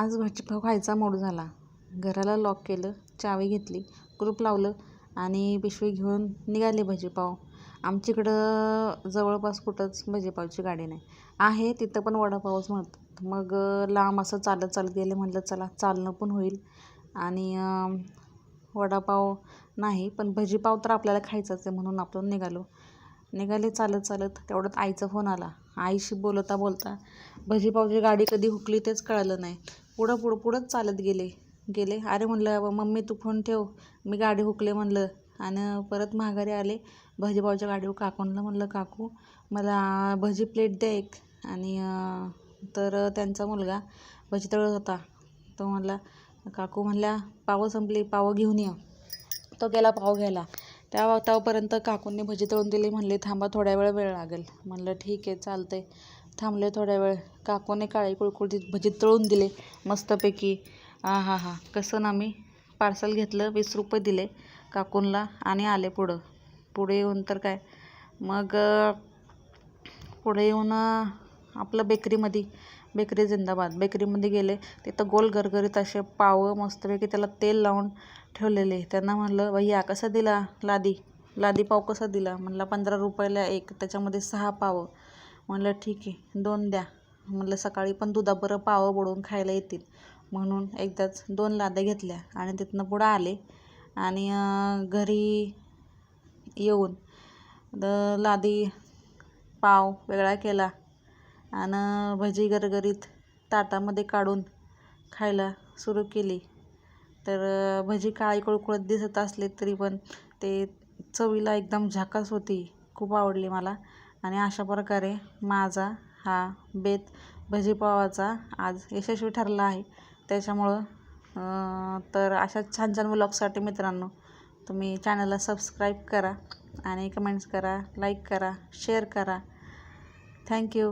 आज भाजीपाव खायचा मूड झाला. घराला लॉक केलं चावी घेतली ग्रुप लावलं आणि पिशवी घेऊन निघाले भजीपाव. आमच्याकडं जवळपास कुठंच भजीपावची गाडी नाही. आहे तिथं पण वडापावच म्हणत मग लांब असं चालत चालत गेले म्हटलं चला चालणं पण होईल. आणि वडापाव नाही पण भजीपाव तर आपल्याला खायचाच आहे म्हणून आपण निघालो. निघाले चालत चालत तेवढ्यात आईचा फोन आला. आईशी बोलता बोलता भजीपावची गाडी कधी हुकली तेच कळलं नाही. पुढं पुढं पुढंच चालत गेले गेले. अरे म्हणलं मम्मी तू फोन ठेव. मी गाडी हुकले म्हणलं. आणि परत माघारी आले. भजीपावच्या गाडीवर काकूंना म्हणलं काकू मला भजी प्लेट द्या एक. आणि तर त्यांचा मुलगा भजी तळत होता. तो म्हणला काकू म्हणल्या पावं संपली पावं घेऊन या. तो गेला पाव घ्यायला. त्या तेव्हापर्यंत काकूंनी भजी तळून दिली. म्हणले थांबा थोड्या वेळ वेळ लागेल. म्हणलं ठीक आहे चालतंय. थांबले थोड्या वेळ. काकूने काळी कुळकुळीत भजी तळून दिले. मस्तपैकी. हा हा हा कसं ना मी पार्सल घेतलं वीस रुपये दिले काकूनला आणि आले पुढं. पुढे येऊन तर काय? मग पुढे येऊन आपलं बेकरीमध्ये बेकरी जिंदाबाद. बेकरीमध्ये गेले. तिथं गोल गरगरीत असे पाव मस्तपैकी त्याला तेल लावून ठेवलेले. त्यांना म्हणलं भैया कसा दिला? लादी. लादी पाव कसा दिला? म्हणला पंधरा रुपयाला एक. त्याच्यामध्ये सहा पाव. म्हणलं ठीक आहे दोन द्या. म्हणलं सकाळी पण दुधाबरं पाव बुडवून खायला येतील. म्हणून एकदाच दोन लाद्या घेतल्या आणि तिथनं पुढं आले आणि घरी येऊन लादी पाव वेगळा केला आणि भजी गरगरीत ताटामध्ये काढून खायला सुरू केली. तर भजी काळी कुळकुळत दिसत असले तरी पण ते चवीला एकदम झाकास होती खूप आवडली मला. आणि अशा प्रकारे माझा हा बेत भजीपावाचा आज यशस्वी ठरला आहे. त्याच्यामुळं तर अशा छान छान ब्लॉगसाठी मित्रांनो तुम्ही चॅनलला सबस्क्राईब करा आणि कमेंट्स करा लाईक करा शेअर करा. थँक्यू